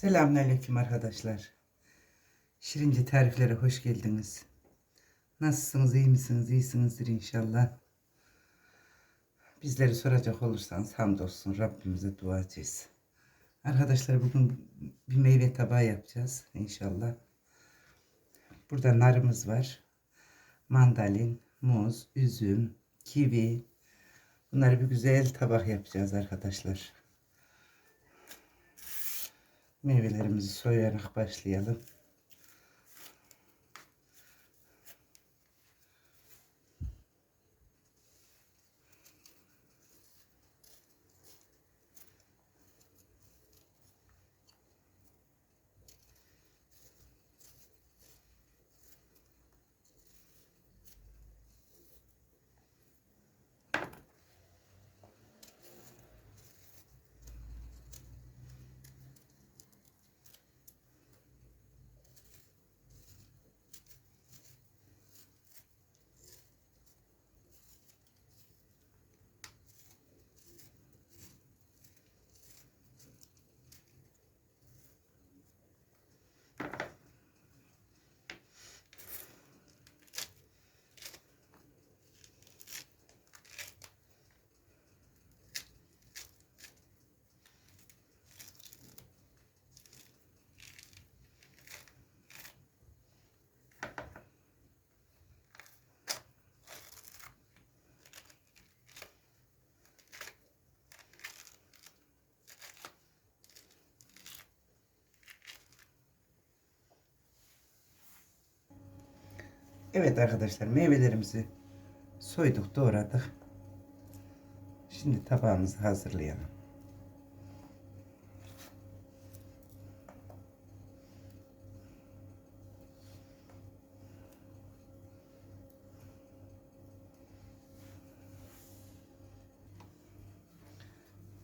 Selamünaleyküm arkadaşlar. Şirince tariflere hoş geldiniz. Nasılsınız, iyi misiniz, iyisinizdir inşallah. Bizleri soracak olursanız hamdolsun Rabbimize dua edeceğiz. Arkadaşlar bugün bir meyve tabağı yapacağız inşallah. Burada narımız var. Mandalin, muz, üzüm, kivi. Bunları bir güzel tabak yapacağız arkadaşlar. Meyvelerimizi soyarak başlayalım. Evet arkadaşlar meyvelerimizi soyduk doğradık. Şimdi tabağımızı hazırlayalım.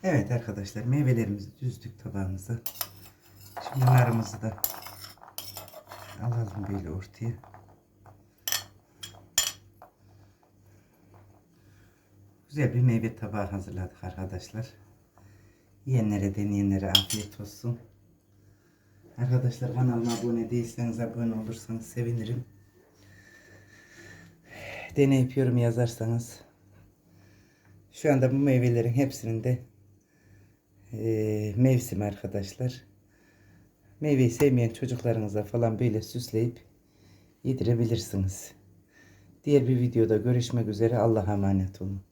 Evet arkadaşlar meyvelerimizi düzdük tabağımıza. Şimdi narımızı da alalım böyle ortaya. Güzel bir meyve tabağı hazırladık arkadaşlar. Yiyenlere deneyenlere afiyet olsun. Arkadaşlar kanalıma abone değilseniz abone olursanız sevinirim. Deneyip yorum yazarsanız. Şu anda bu meyvelerin hepsinin de e, mevsim arkadaşlar. Meyveyi sevmeyen çocuklarınıza falan böyle süsleyip yedirebilirsiniz. Diğer bir videoda görüşmek üzere. Allah'a emanet olun.